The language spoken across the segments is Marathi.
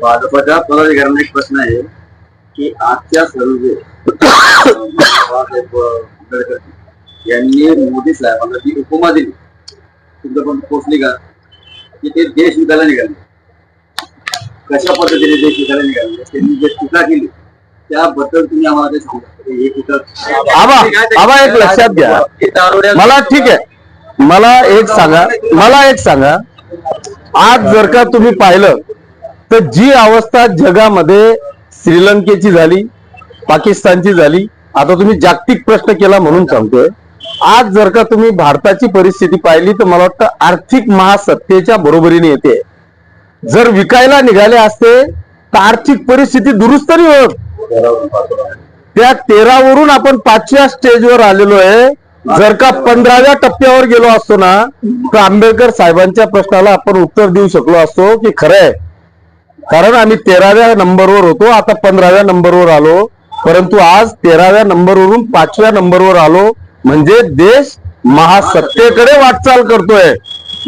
भाजपच्या पदाधिकाऱ्यांना एक प्रश्न आहे की आजच्या सर्वे बाबासाहेब आंबेडकर यांनी मोदी साहेबांना जी उपमा दिली तुमच्यापर्यंत पोहोचली का की ते देश विकायला निघाले. कशा पद्धतीने देश विकायला निघाले? त्यांनी जे टीका केली त्याबद्दल तुम्ही आम्हाला ते सांगू एक लक्षात घ्या. मला ठीक आहे. मला एक सांगा मला एक सांगा. आज जर का तुम्ही पाहिलं तर जी अवस्था जगामध्ये श्रीलंकेची झाली पाकिस्तानची झाली आता तुम्ही जागतिक प्रश्न केला म्हणून सांगतोय. आज जर का तुम्ही भारताची परिस्थिती पाहिली तर मला वाटतं आर्थिक महासत्तेच्या बरोबरीने येते. जर विकायला निघाले असते तर आर्थिक परिस्थिती दुरुस्त नाही होत. त्या तेरावरून आपण पाचव्या स्टेजवर आलेलो आहे. जर का पंधराव्या टप्प्यावर गेलो असतो ना तर आंबेडकर साहेबांच्या प्रश्नाला आपण उत्तर देऊ शकलो असतो की खरं आहे. कारण आम्ही तेराव्या नंबरवर होतो आता पंधराव्या नंबरवर आलो. परंतु आज तेराव्या नंबरवरून पाचव्या नंबरवर आलो. म्हणजे देश महासत्तेकडे वाटचाल करतोय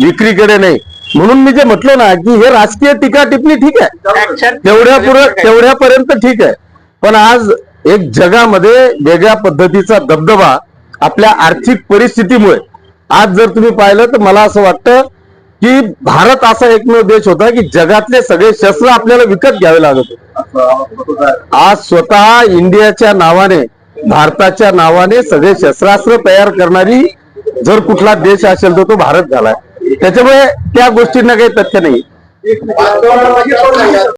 विक्रीकडे नाही. म्हणून मी जे म्हटलं ना की हे राजकीय टीका टिप्पणी ठीक आहे. तेवढ्या पुरं तेवढ्यापर्यंत ठीक आहे. पण आज एक जगामध्ये वेगळ्या पद्धतीचा दबदबा आपल्या आर्थिक परिस्थितीमुळे. आज जर तुम्ही पाहिलं तर मला असं वाटतं की भारत असा एकमेव देश होता की जगातले सगळे शस्त्र आपल्याला विकत घ्यावे लागत होते. आज स्वतः इंडियाच्या नावाने भारताच्या नावाने सगळे शस्त्रास्त्र तयार करणारी जर कुठला देश असेल तर तो भारत झालाय. त्याच्यामुळे त्या गोष्टींना काही तथ्य नाही.